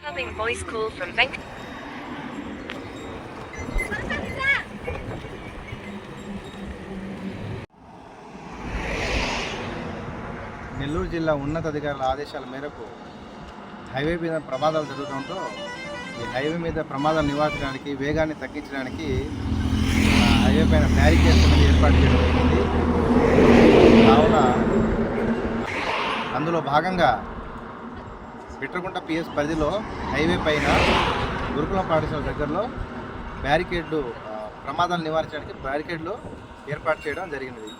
Incoming voice call from Venk. Nellore జిల్లా ఉన్నతాధికారుల ఆదేశాల మేరకు హైవే మీద ప్రమాదాలు జరుగుతుండటంతో ఈ హైవే మీద ప్రమాదాలు నివారించడానికి వేగాన్ని తగ్గించడానికి పైన బ్యారికేడ్స్ అనేది ఏర్పాటు చేయడం జరిగింది. కావున అందులో భాగంగా బిట్రకుంట పిఎస్ పరిధిలో హైవే పైన గురుకుల పాఠశాల దగ్గరలో బ్యారికేడ్లు ప్రమాదాలు నివారించడానికి బ్యారికేడ్లు ఏర్పాటు చేయడం జరిగినది.